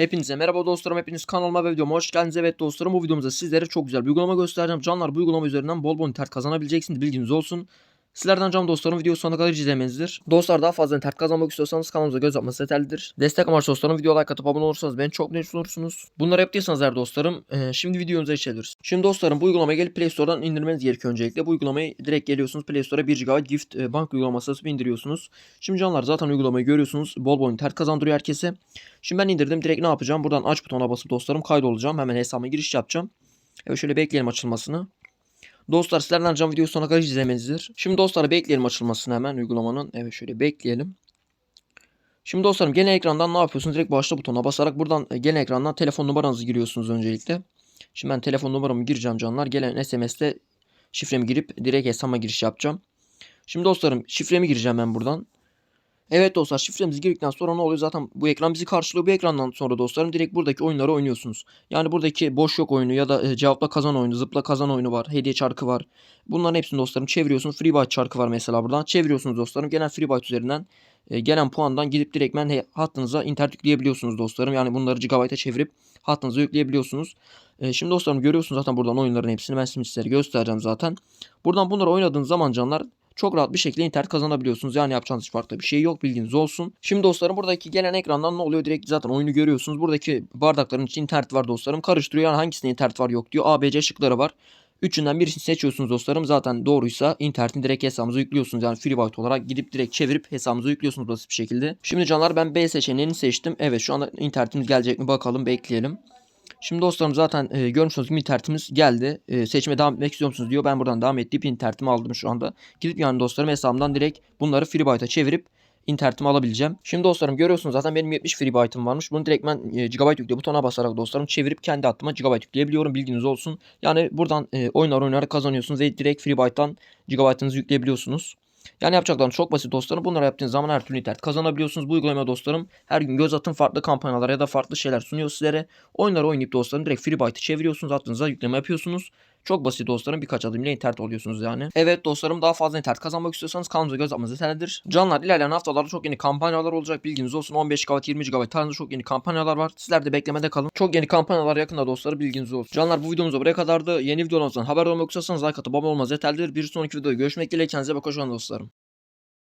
Hepinize merhaba dostlarım. Hepiniz kanalıma ve videoma hoş geldiniz. Evet dostlarım bu videomuzda sizlere çok güzel bir uygulama göstereceğim. Canlar bu uygulama üzerinden bol bol internet kazanabileceksiniz. Bilginiz olsun. Sizlerden can dostlarım video sonuna kadar izlemenizdir. Dostlar daha fazla internet kazanmak istiyorsanız kanalımıza göz atması yeterlidir. Destek amaçlı dostlarım video like atıp abone olursanız beni çok mutlu olursunuz. Bunları yaptıysanız eğer dostlarım e, şimdi videomuza geçebiliriz. Şimdi dostlarım bu uygulamaya gelip Play Store'dan indirmeniz gerekiyor öncelikle. Bu uygulamayı direkt geliyorsunuz Play Store'a 1 GB Gift e, bank uygulaması atıp indiriyorsunuz. Şimdi canlar zaten uygulamayı görüyorsunuz. Bol bol internet kazandırıyor herkese. Şimdi ben indirdim. Direkt ne yapacağım? Buradan aç butonuna basıp dostlarım kaydolacağım. Hemen hesabıma giriş yapacağım. Evet şöyle bekleyelim açılmasını. Dostlar sizlerden can videoyu sonuna kadar izlemenizdir. Şimdi dostlar bekleyelim açılmasını hemen uygulamanın. Evet şöyle bekleyelim. Şimdi dostlarım gene ekrandan ne yapıyorsunuz? Direkt başla butonuna basarak buradan e, gene ekrandan telefon numaranızı giriyorsunuz öncelikle. Şimdi ben telefon numaramı gireceğim canlar. Gelen SMS'te şifremi girip direkt hesaba giriş yapacağım. Şimdi dostlarım şifremi gireceğim ben buradan. Evet dostlar şifremizi girdikten sonra ne oluyor? Zaten bu ekran bizi karşılıyor. Bu ekrandan sonra dostlarım direkt buradaki oyunları oynuyorsunuz. Yani buradaki boş yok oyunu ya da e, cevapla kazan oyunu, zıpla kazan oyunu var, hediye çarkı var. Bunların hepsini dostlarım çeviriyorsunuz. Freebyte çarkı var mesela buradan. Çeviriyorsunuz dostlarım. Gelen Freebyte üzerinden e, gelen puandan gidip direktmen hattınıza internet yükleyebiliyorsunuz dostlarım. Yani bunları gigabyte'a çevirip hattınıza yükleyebiliyorsunuz. E, şimdi dostlarım görüyorsunuz zaten buradan oyunların hepsini ben sizlere göstereceğim zaten. Buradan bunları oynadığınız zaman canlar çok rahat bir şekilde internet kazanabiliyorsunuz. Yani yapacağınız hiç farklı bir şey yok bilginiz olsun. Şimdi dostlarım buradaki gelen ekrandan ne oluyor? Direkt zaten oyunu görüyorsunuz. Buradaki bardakların için internet var dostlarım. Karıştırıyor yani hangisinde internet var yok diyor. A, B, C şıkları var. Üçünden birisini seçiyorsunuz dostlarım. Zaten doğruysa internetin direkt hesabınıza yüklüyorsunuz. Yani FreeByte olarak gidip direkt çevirip hesabınıza yüklüyorsunuz basit bir şekilde. Şimdi canlar ben B seçeneğini seçtim. Evet şu anda internetimiz gelecek mi bakalım bekleyelim. Şimdi dostlarım zaten e, görmüş olduğunuz gibi internetimiz geldi. E, seçime devam etmek istiyor musunuz diyor. Ben buradan devam edip internetimi aldım şu anda. Gidip yani dostlarım hesabımdan direkt bunları FreeByte'a çevirip internetimi alabileceğim. Şimdi dostlarım görüyorsunuz zaten benim 70 FreeByte'ım varmış. Bunu direkt ben e, GB yükle butona basarak dostlarım çevirip kendi hattıma GB yükleyebiliyorum. Bilginiz olsun. Yani buradan e, oyunlar oynayarak kazanıyorsunuz ve direkt FreeByte'dan GB'ınızı yükleyebiliyorsunuz. Yani yapacaklarınız çok basit dostlarım. Bunları yaptığınız zaman her türlü internet kazanabiliyorsunuz. Bu uygulamaya dostlarım her gün göz atın farklı kampanyalar ya da farklı şeyler sunuyor sizlere. Oyunları oynayıp dostlarım direkt FreeByte'ı çeviriyorsunuz. Hattınıza yükleme yapıyorsunuz. Çok basit dostlarım birkaç adım ile internet oluyorsunuz yani. Evet dostlarım daha fazla internet kazanmak istiyorsanız kanalımıza göz atmanız yeterlidir. Canlar ilerleyen haftalarda çok yeni kampanyalar olacak bilginiz olsun. 15 GB 20 GB tarzında çok yeni kampanyalar var. Sizler de beklemede kalın. Çok yeni kampanyalar yakında dostlarım bilginiz olsun. Canlar bu videomuz buraya kadardı. Yeni videolarımızdan haber olmak istiyorsanız like atıp abone olmanız yeterlidir. Bir sonraki videoda görüşmek dileğiyle kendinize bakın dostlarım.